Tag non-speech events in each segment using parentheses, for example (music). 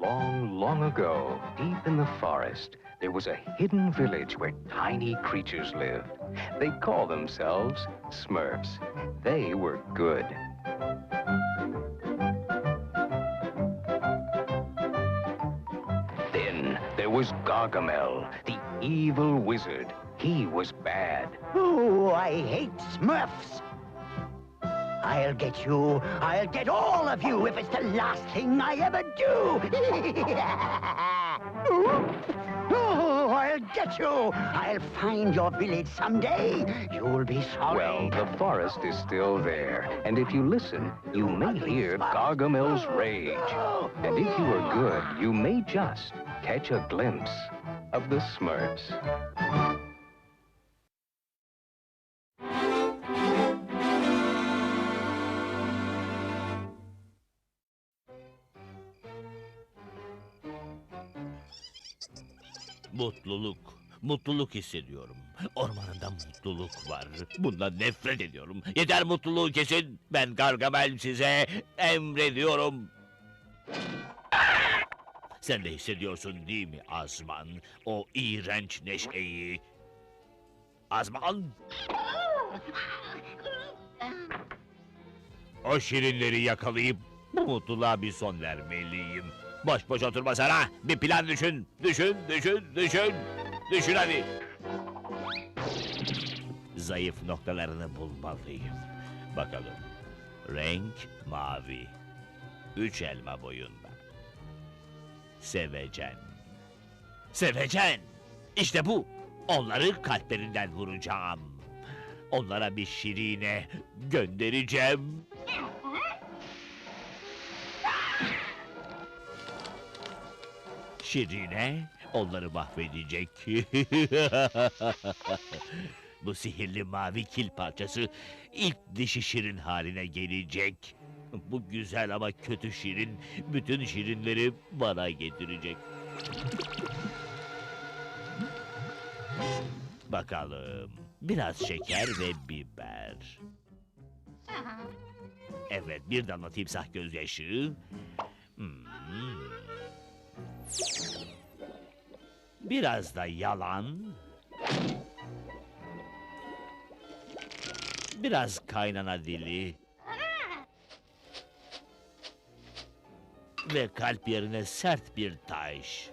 Long, long ago, deep in the forest, there was a hidden village where tiny creatures lived. They call themselves Smurfs. They were good. Then there was Gargamel, the evil wizard. He was bad. Oh, I hate Smurfs. I'll get you. I'll get all of you if it's the last thing I ever do. (laughs) oh, I'll get you. I'll find your village someday. You'll be sorry. Well, the forest is still there, and if you listen, you may hear Gargamel's rage. And if you are good, you may just catch a glimpse of the Smurfs. Mutluluk. Mutluluk hissediyorum. Ormanında mutluluk var. Bundan nefret ediyorum. Yeter mutluluğu kesin. Ben Gargamel size emrediyorum. Sen de hissediyorsun değil mi Azman? O iğrenç neşeyi. Azman! O şirinleri yakalayıp bu mutluluğa bir son vermeliyim. Boş boş oturma sana. Bir plan düşün. Düşün, düşün, düşün. Düşün hadi. Zayıf noktalarını bulmalıyım. Bakalım. Renk mavi. Üç elma boyunda. Sevecen. Sevecen. İşte bu. Onları kalplerinden vuracağım. Onlara bir şirine göndereceğim. Şirine onları mahvedecek. (laughs) Bu sihirli mavi kil parçası ilk dişi şirin haline gelecek. Bu güzel ama kötü şirin bütün şirinleri bana getirecek. Bakalım. Biraz şeker ve biber. Evet, bir damla timsah gözyaşı. Hmm. Biraz da yalan. Biraz kaynana dili. Ve kalp yerine sert bir taş.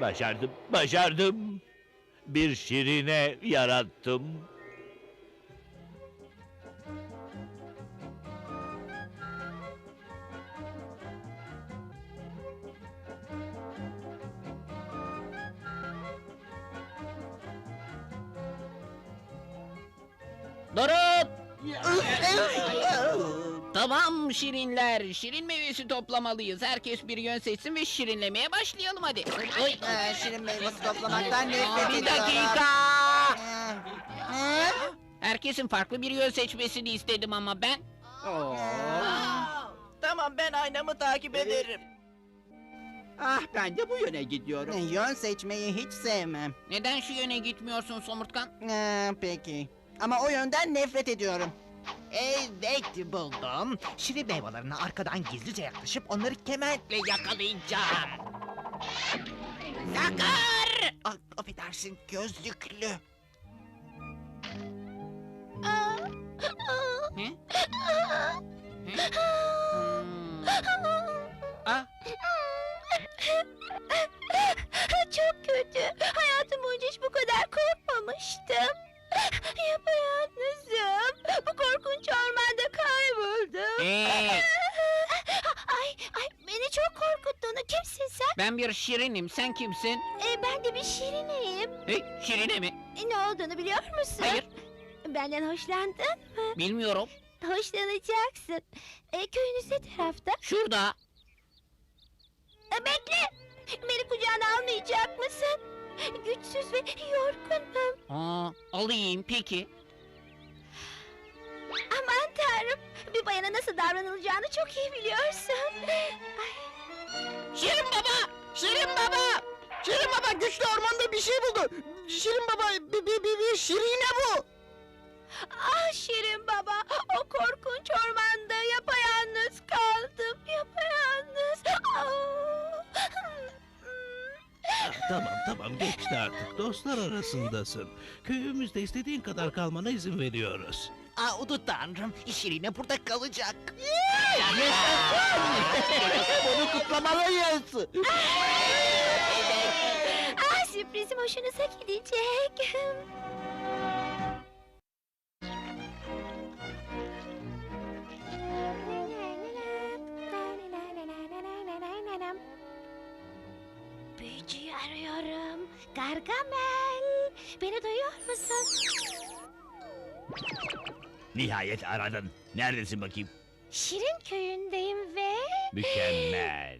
Başardım, başardım. Bir şirine yarattım. Durun! (laughs) Tamam şirinler. Şirin meyvesi toplamalıyız. Herkes bir yön seçsin ve şirinlemeye başlayalım hadi. Oy. Ee, şirin meyvesi toplamaktan nefret Bir ediyorum. dakika. Ee, Herkesin farklı bir yön seçmesini istedim ama ben. Tamam ben aynamı takip ederim. Ah ben de bu yöne gidiyorum. Yön seçmeyi hiç sevmem. Neden şu yöne gitmiyorsun Somurtkan? Ee, peki. Ama o yönden nefret ediyorum. Evet buldum. Şirin meyvelerine arkadan gizlice yaklaşıp onları kementle yakalayacağım. Sakar! Ah, affedersin gözlüklü. Ne? Ne? Hmm. Ah, bir şirinim. Sen kimsin? E, ben de bir şirineyim. Hey, şirine mi? E, ne olduğunu biliyor musun? Hayır, Benden hoşlandın mı? bilmiyorum. Hoşlanacaksın. E, köyünüz ne tarafta? Şurada. E, bekle. Beni kucağına almayacak mısın? Güçsüz ve yorgunum. Aa, alayım peki. Aman tanrım. Bir bayana nasıl davranılacağını çok iyi biliyorsun. Ay, Şirin baba! Şirin baba! Şirin baba güçlü ormanda bir şey buldu. Şirin baba bir, bir, bir, bir şirine bu. Ah Şirin baba, o korkunç ormanda yapayalnız kaldım. Yapayalnız. Ah. Tamam tamam geçti artık. Dostlar arasındasın. Köyümüzde istediğin kadar kalmana izin veriyoruz. Aa udu tanrım, Şirine burada kalacak. Bunu (laughs) kutlamalıyız. Ah sürprizim hoşunuza gidecek. Gargamel. Beni duyuyor musun? Nihayet aradın. Neredesin bakayım? Şirin köyündeyim ve... Mükemmel.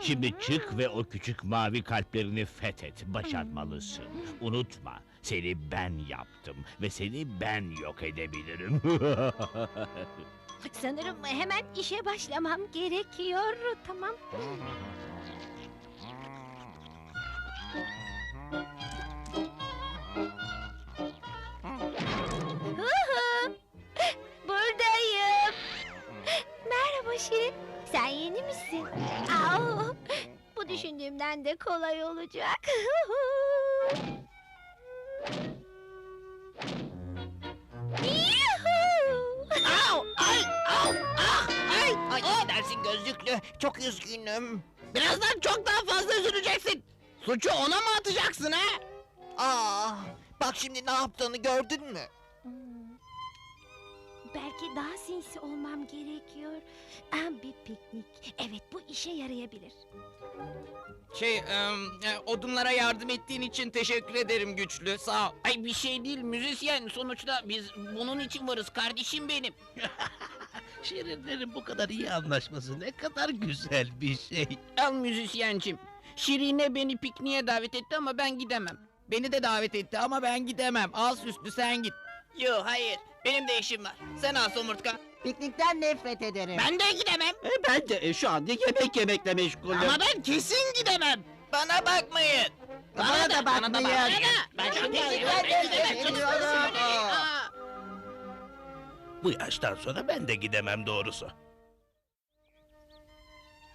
Şimdi çık ve o küçük mavi kalplerini fethet. Başarmalısın. Unutma, seni ben yaptım ve seni ben yok edebilirim. (laughs) Sanırım hemen işe başlamam gerekiyor. Tamam. (laughs) Şirin. Sen yeni misin? Au! Bu düşündüğümden de kolay olacak. Yuhuu! Au, ay, au, ah, ay, ay, affedersin gözlüklü. Çok üzgünüm. Birazdan çok daha fazla üzüleceksin. Suçu ona mı atacaksın ha? Aa, bak şimdi ne yaptığını gördün mü? Belki daha sinsi olmam gerekiyor. Ah, bir piknik. Evet bu işe yarayabilir. Şey, e, odunlara yardım ettiğin için teşekkür ederim güçlü. Sağ ol. Ay bir şey değil müzisyen. Sonuçta biz bunun için varız kardeşim benim. (laughs) Şirinlerin bu kadar iyi anlaşması ne kadar güzel bir şey. Al müzisyencim. Şirine beni pikniğe davet etti ama ben gidemem. Beni de davet etti ama ben gidemem. Al süslü sen git. Yo hayır. Benim de işim var. Sen al somurtkan. Piknikten nefret ederim. Ben de gidemem. ben de şu anda yemek yemekle meşgulüm. Ama ben kesin gidemem. Bana bakmayın. Bana da bakmayın. Bana da. Ben şimdi Ben. Aa. Bu yaştan sonra ben de gidemem doğrusu.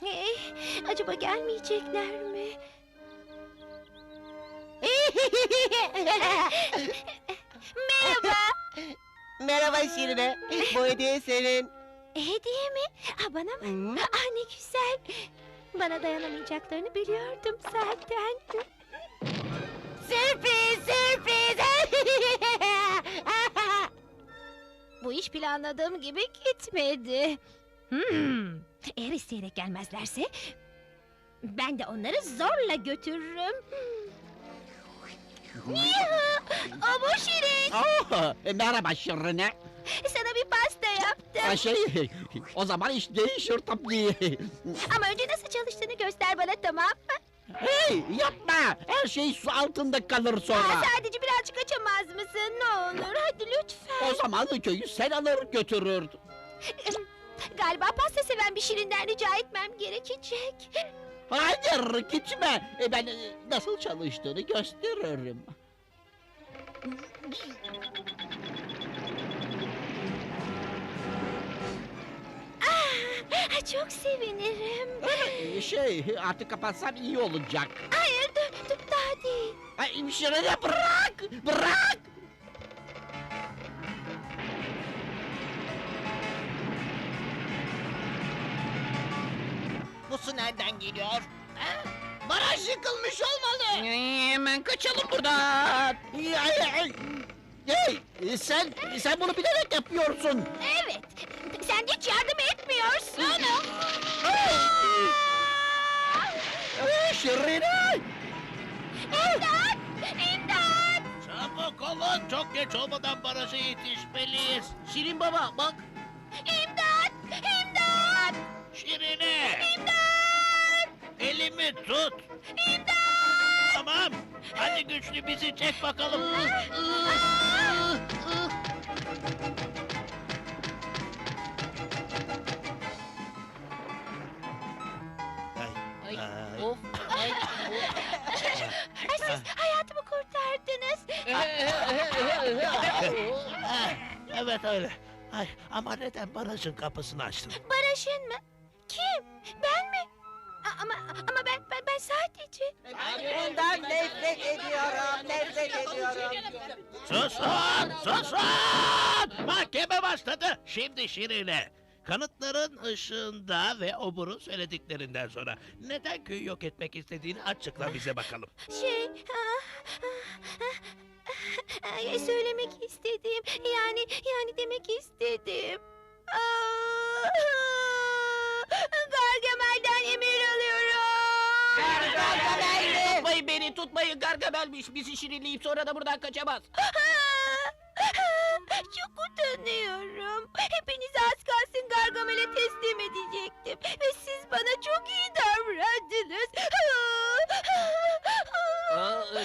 Eh, acaba gelmeyecekler mi? (laughs) Merhaba. Merhaba Şirine. Bu hediye senin. Hediye mi? Ha, bana mı? Ah ne güzel. Bana dayanamayacaklarını biliyordum zaten. Sürpriz, sürpriz. (laughs) Bu iş planladığım gibi gitmedi. Hmm. Eğer isteyerek gelmezlerse ben de onları zorla götürürüm. Yuhu! O bu Şirin. Oh, merhaba Şirine. Sana bir pasta yaptım. Şey, o zaman iş değişir tabii. Ama önce nasıl çalıştığını göster bana tamam mı? Hey, yapma. Her şey su altında kalır Aa, sonra. sadece birazcık açamaz mısın? Ne olur hadi lütfen. O zaman köyü sen alır götürürdün. Galiba pasta seven bir şirinden rica etmem gerekecek. Hayır gitme. E, Ben e, nasıl çalıştığını gösteririm. Ah, çok sevinirim. E, Şey artık kapatsam iyi olacak. Hayır dur, dur daha değil. Ay Şirine bırak. Bırak. Bu su nereden geliyor? Baraj yıkılmış olmalı. Ee, Hemen kaçalım buradan. Ay, ay, ay. Hey sen sen bunu bilerek yapıyorsun. Evet, sen hiç yardım etmiyorsun. Ay, Şirine. İmdat! İmdat! Çabuk olun, çok geç olmadan baraja yetişmeliyiz. Şirin baba bak. Elimi tut. İmdat! Tamam, hadi güçlü bizi çek bakalım. Ay, Ay, ay, o Of. Ay. Siz (laughs) hayatımı kurtardınız. (laughs) Evet öyle. Ay, ama neden barajın kapısını açtın? Barış'ın mı? Sadece... Bundan nefret ediyorum, nefret ediyorum. Susun! Susun! Mahkeme başladı. Şimdi Şirin'e. Kanıtların ışığında ve oburun söylediklerinden sonra neden köyü yok etmek istediğini açıkla bize bakalım. Şey... ah, ah, ah, ay, söylemek istediğim... Yani yani demek istedim. Ah, tutmayın Gargamel'miş. Bizi şirinleyip sonra da buradan kaçamaz. Çok utanıyorum. Hepiniz az kalsın Gargamel'e teslim edecektim. Ve siz bana çok iyi davrandınız.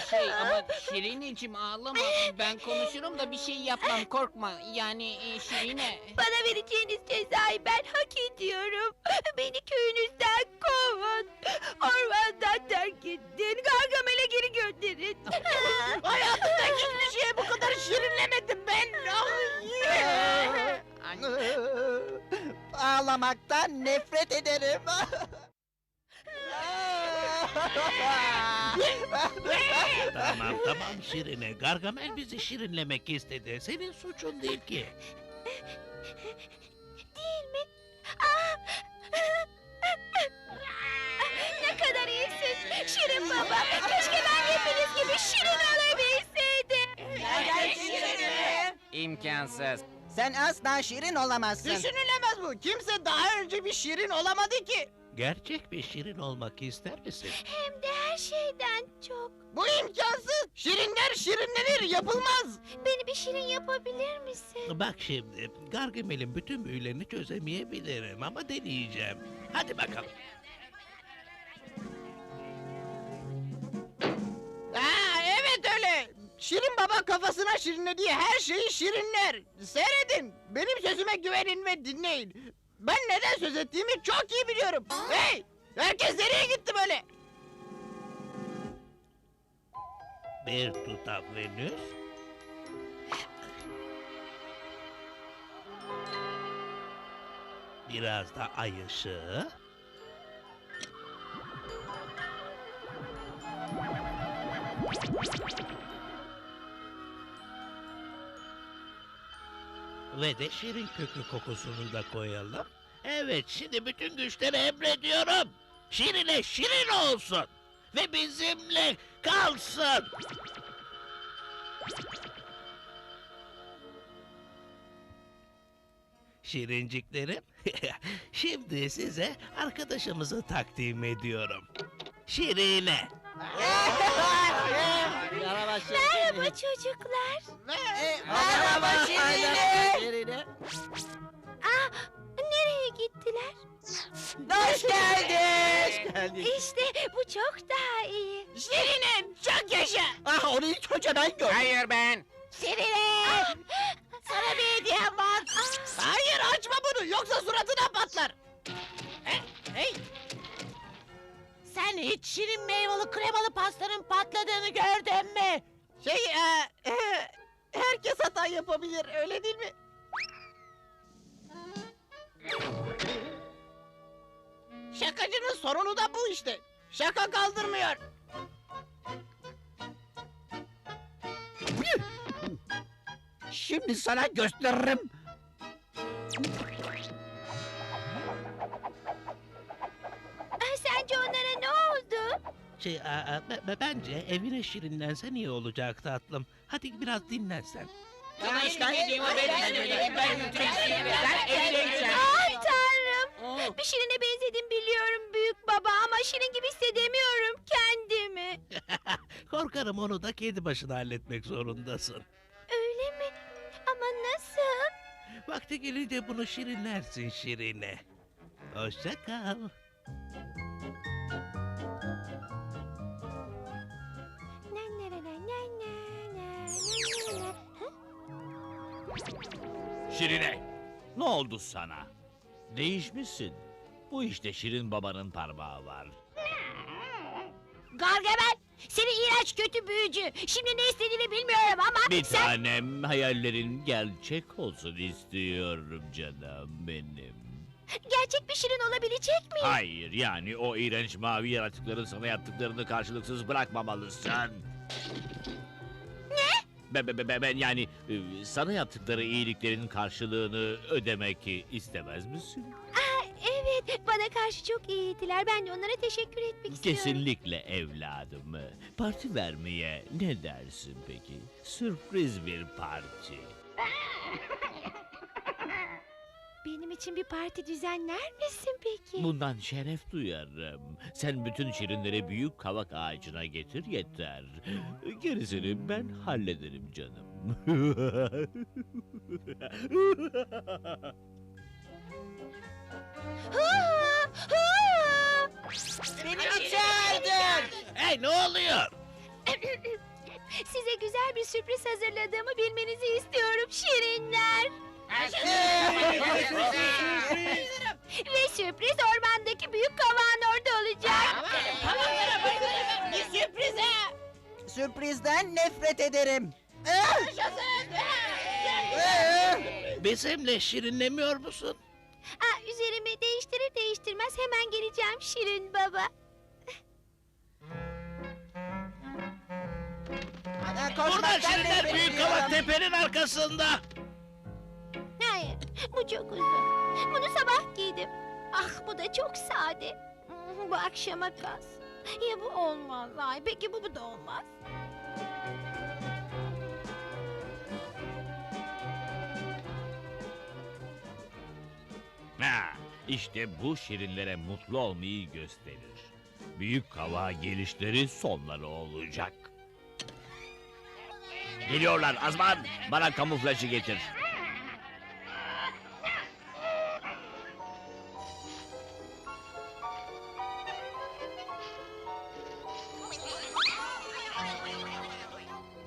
Şey ama Şirineciğim ağlama. Ben konuşurum da bir şey yapmam korkma. Yani e, Şirine. Bana vereceğiniz cezayı ben hak ediyorum. Beni köyünüzden kovun. Ormandan terk edin. Gargamel'e geri gönderin. (laughs) Hayatımda hiçbir şeye bu kadar şirinlemedim ben. (laughs) Ağlamaktan nefret ederim. (laughs) tamam tamam Şirin'e. Gargamel bizi şirinlemek istedi. Senin suçun değil ki. Değil mi? Aa! ne kadar iyisin Şirin baba. Keşke ben hepiniz gibi Şirin olabilseydim. İmkansız. Sen asla şirin olamazsın. Düşünülemez bu. Kimse daha önce bir şirin olamadı ki. Gerçek bir Şirin olmak ister misin? Hem de her şeyden çok. Bu imkansız. Şirinler şirinlenir, yapılmaz. Beni bir Şirin yapabilir misin? Bak şimdi Gargamel'in bütün büyülerini çözemeyebilirim ama deneyeceğim. Hadi bakalım. Ha evet öyle. Şirin baba kafasına şirinlediği her şeyi şirinler. Seyredin. Benim sözüme güvenin ve dinleyin. Ben neden söz ettiğimi çok iyi biliyorum. Hey! Herkes nereye gitti böyle? Bir tutam Venüs. Biraz da ay ışığı. Ve de şirin kökü kokusunu da koyalım. Evet, şimdi bütün güçleri emrediyorum. Şirine şirin olsun. Ve bizimle kalsın. Şirinciklerim, (laughs) şimdi size arkadaşımızı takdim ediyorum. Şirine. (laughs) Merhaba çocuklar. Merhaba Şirine. Aa, nereye gittiler? Hoş geldin. İşte bu çok daha iyi. Şirine çok yaşa. Ah onu ilk önce ben gördüm. Hayır ben. Şirine! Sana bir hediyem var. Hayır açma bunu yoksa suratına patlar. Hey! Sen hiç şirin meyveli kremalı pastanın patladığını gördün mü? Şey e, e, herkes hata yapabilir öyle değil mi? Şakacının sorunu da bu işte. Şaka kaldırmıyor. Şimdi sana gösteririm. Şey, aa, be- be- bence evine şirinlensen iyi olacak tatlım. Hadi biraz dinlensen. Ben sen. Ay tanrım. Bir Şirin'e benzedim biliyorum büyük baba ama Şirin gibi hissedemiyorum kendimi. (laughs) Korkarım onu da kendi başına halletmek zorundasın. Öyle mi? Ama nasıl? Vakti gelince bunu şirinlersin şirine. Hoşça kal. Şirine, ne oldu sana? Değişmişsin. Bu işte Şirin babanın parmağı var. Gargamel, seni iğrenç kötü büyücü. Şimdi ne istediğini bilmiyorum ama Bir sen... tanem hayallerin gerçek olsun istiyorum canım benim. Gerçek bir şirin olabilecek miyim? Hayır yani o iğrenç mavi yaratıkların sana yaptıklarını karşılıksız bırakmamalısın. Ben, ben, ben yani e, sana yaptıkları iyiliklerin karşılığını ödemek istemez misin? Aa, evet, bana karşı çok iyiydiler. Ben de onlara teşekkür etmek istiyorum. Kesinlikle evladım. Parti vermeye ne dersin peki? Sürpriz bir parti. (laughs) Benim için bir parti düzenler misin peki? Bundan şeref duyarım. Sen bütün şirinleri büyük kavak ağacına getir yeter. Gerisini ben hallederim canım. Beni mi çağırdın? Hey ne oluyor? Size güzel bir sürpriz hazırladığımı bilmenizi istiyorum şirinler. Ve sürpriz ormandaki büyük kavağın orada olacak. Bir sürprize. Sürprizden nefret ederim. Bizimle şirinlemiyor musun? Aa, üzerimi değiştirir değiştirmez hemen geleceğim Şirin baba. Burada şirinler büyük kavak tepenin arkasında. Bu çok uzun. Bunu sabah giydim. Ah, bu da çok sade. Hmm, Bu akşama kas. Ya bu olmaz. Ay, peki bu, bu da olmaz. Ha, işte bu şirinlere mutlu olmayı gösterir. Büyük kavağa gelişleri sonları olacak. Geliyorlar Azman, bana kamuflajı getir.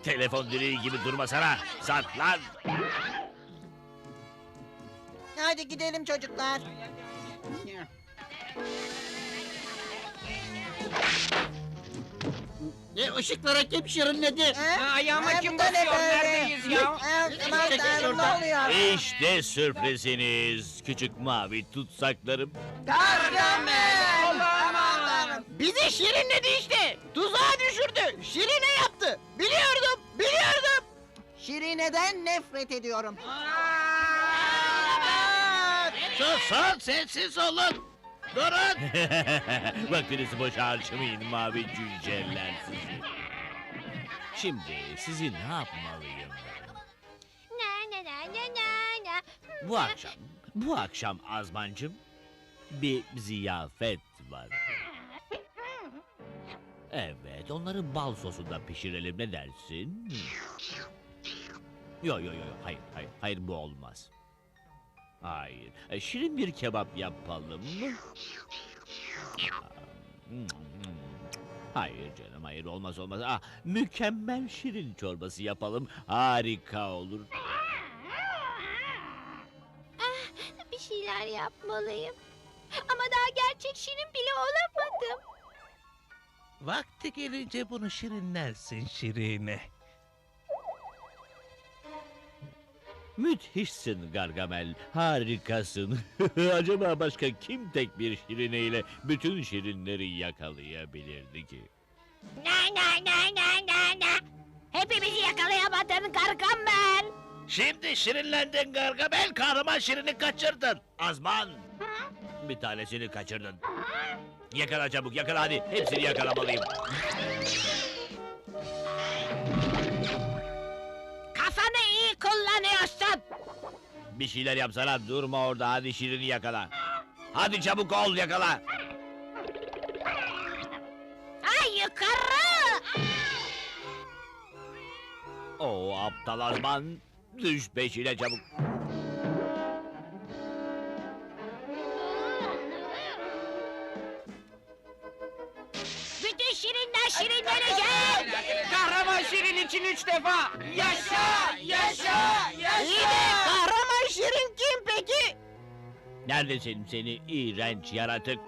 Telefon direği gibi durmasana, saklan. Hadi gidelim çocuklar. Ne ışıklara kim şirinledi? Ha, ayağıma kim basıyor? Neredeyiz ya? Ha, Aman Çekil tanrım ne şuradan. oluyor? İşte sürpriziniz, küçük mavi tutsaklarım. Tanrım. Bizi şirinledi işte. Tuzağa düşürdü. Şirine yaptı. Biliyordum. Biliyordum. Şirine'den nefret ediyorum. Susun sessiz olun. Durun. (laughs) Vaktinizi boşa harcamayın mavi cüceler sizi. Şimdi sizi ne yapmalıyım? Na na na na na na. Bu akşam, bu akşam Azmancım bir ziyafet var. Evet, onları bal sosunda pişirelim ne dersin? Yo yo yo, yo, hayır hayır hayır bu olmaz. Hayır, e, şirin bir kebap yapalım mı? Hayır canım hayır olmaz olmaz. Ah, mükemmel şirin çorbası yapalım. Harika olur. Bir şeyler yapmalıyım. Ama daha gerçek şirin bile olamadım. Vakti gelince bunu şirinlersin şirine. Müthişsin Gargamel, harikasın. (laughs) Acaba başka kim tek bir şirineyle bütün şirinleri yakalayabilirdi ki? Na na na na na na. Hepimizi yakalayamadın Gargamel. Şimdi şirinlendin Gargamel kahraman şirini kaçırdın. Azman! Bir tanesini kaçırdın. Yakala çabuk, yakala hadi. Hepsini yakalamalıyım. Kafanı iyi kullanıyorsun. Bir şeyler yapsana, durma orada. Hadi şirini yakala. Hadi çabuk ol, yakala. Ay yukarı. O aptal Azman. Düş peşine çabuk. Üç defa. Yaşa! Yaşa! İyi de kahraman şirin kim peki? Neredesin seni iğrenç yaratık?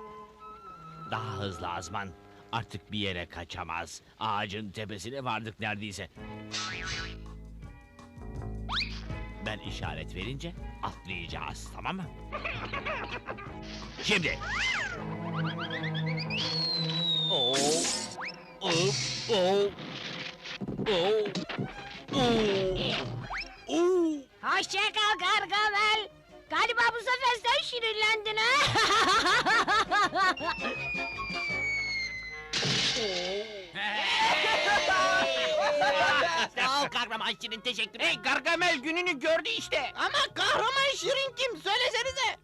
Daha hızlı Azman. Artık bir yere kaçamaz. Ağacın tepesine vardık neredeyse. Ben işaret verince atlayacağız tamam mı? Şimdi. Oo. Oo. Oo. Oo. Oo. Oo. Hoşça kal Gargamel. Galiba bu sefer sen şirinlendin ha? Sağ ol kahraman Şirin teşekkür Hey Gargamel gününü gördü işte. Ama kahraman Şirin kim? Söylesenize.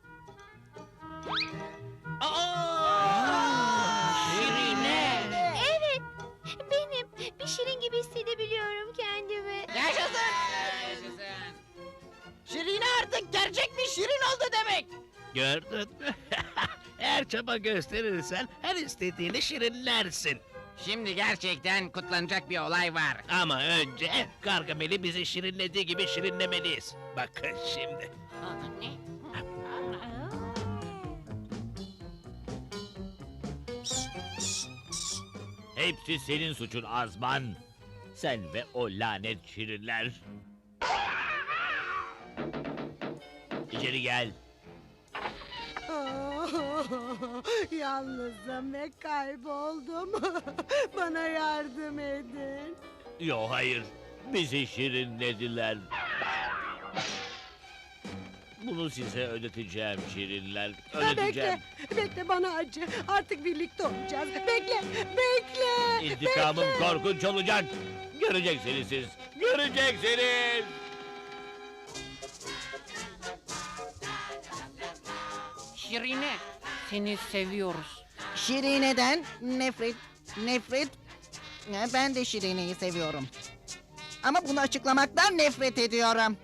Şirine. Artık gerçek bir Şirin oldu demek. Gördün mü? (laughs) Eğer çaba gösterirsen her istediğini şirinlersin. Şimdi gerçekten kutlanacak bir olay var. Ama önce Gargamel'i bizi şirinlediği gibi şirinlemeliyiz. Bakın şimdi. Hepsi senin suçun Azman. Sen ve o lanet şirinler. İçeri gel. (laughs) Yalnızım ve kayboldum. (laughs) Bana yardım edin. Yo hayır. Bizi şirinlediler. Bunu size ödeteceğim şirinler. Ödeteceğim. Bekle, bekle bana acı. Artık birlikte olacağız. Bekle, bekle. İntikamım bekle. korkunç olacak. Göreceksiniz siz. Göreceksiniz. Şirine seni seviyoruz. Şirine'den nefret, nefret. Ya, Ben de Şirine'yi seviyorum. Ama bunu açıklamaktan nefret ediyorum.